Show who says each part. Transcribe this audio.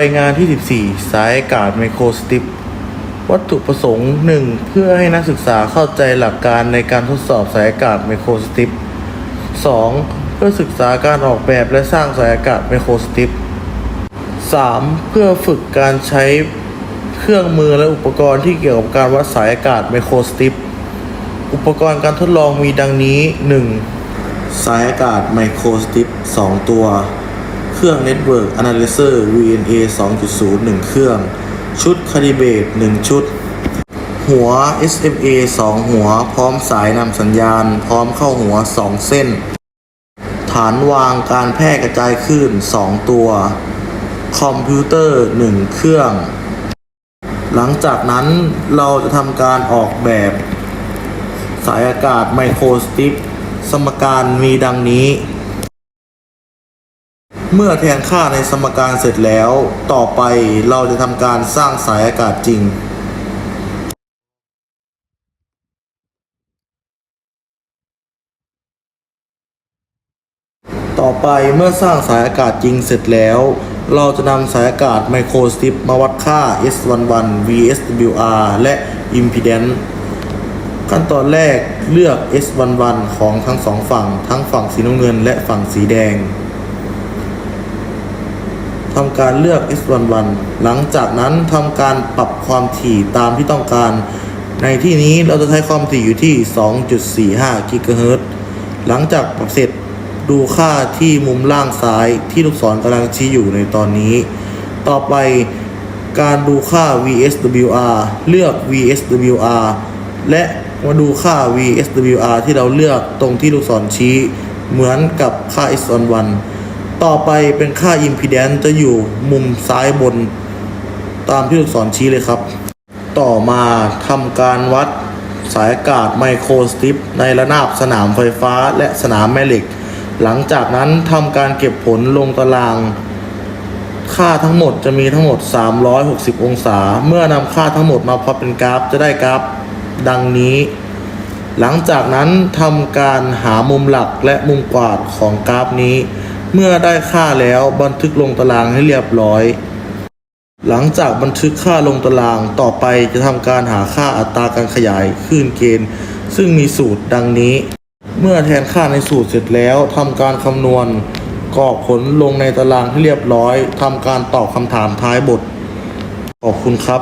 Speaker 1: ไปงานที่ 14 สายอากาศไมโครสติป วัตถุประสงค์ 1. เพื่อให้นักศึกษาเข้าใจหลักการในการทดสอบสายอากาศไมโครสติป 2. เพื่อศึกษาการออกแบบและสร้างสายอากาศไมโครสติป 3. เพื่อฝึกการใช้เครื่องมือและอุปกรณ์ที่เกี่ยวกับการวัดสายอากาศไมโครสติป อุปกรณ์การทดลองมีดังนี้ 1. สายอากาศไมโครสติป 2 ตัว เครื่อง Network Analyzer VNA 2.0 1 เครื่อง ชุด Calibrate 1 ชุด หัว SMA 2 หัว พร้อมสายนำสัญญาณ พร้อมเข้าหัว 2 เส้น ฐานวางการแพร่กระจายคลื่น 2 ตัว คอมพิวเตอร์ 1 เครื่อง หลังจากนั้นเราจะทำการออกแบบ สายอากาศไมโครสติปสมการมีดังนี้ เมื่อแทนค่าในสมการเสร็จแล้ว ต่อไปเราจะทำการสร้างสายอากาศจริง ต่อไปเมื่อสร้างสายอากาศจริงเสร็จแล้ว เราจะนำสายอากาศไมโครสติปมาวัดค่า S11 VSWR และ Impedance ขั้นตอนแรกเลือก S11 ของทั้งสองฝั่ง ทั้งฝั่งสีน้ำเงินและฝั่งสีแดง ทำการเลือก S11 หลังจากนั้นทำการปรับความถี่ตามที่ต้องการ ในที่นี้เราจะใช้ความถี่อยู่ที่ 2.45กิกะเฮิรตซ์หลังจากปรับเสร็จดูค่าที่มุมล่างซ้ายที่ลูกศรกำลังชี้อยู่ในตอนนี้ ต่อไปการดูค่า VSWR เลือก VSWR และมาดูค่า VSWR ที่เราเลือกตรงที่ลูกศรชี้ เหมือนกับค่า S11 ต่อไปเป็นค่า Impedance จะอยู่มุมซ้ายบนตามที่ลูกศรชี้เลยครับ ต่อมาทำการวัดสายอากาศไมโครสติปในระนาบสนามไฟฟ้าและสนามแม่เหล็ก หลังจากนั้นทำการเก็บผลลงตาราง ค่าทั้งหมดจะมีทั้งหมด 360 องศา เมื่อนำค่าทั้งหมดมาพอเป็นกราฟจะได้กราฟดังนี้ หลังจากนั้นทำการหามุมหลักและมุมกวาดของกราฟนี้ เมื่อได้ค่าแล้วบันทึกลงตารางให้เรียบร้อย หลังจากบันทึกค่าลงตารางต่อไปจะทำการหาค่าอัตราการขยายคลื่นเกณฑ์ ซึ่งมีสูตรดังนี้ เมื่อแทนค่าในสูตรเสร็จแล้วทำการคำนวณกรอกผลลงในตารางให้เรียบร้อยทำการตอบคำถามท้ายบท ขอบคุณครับ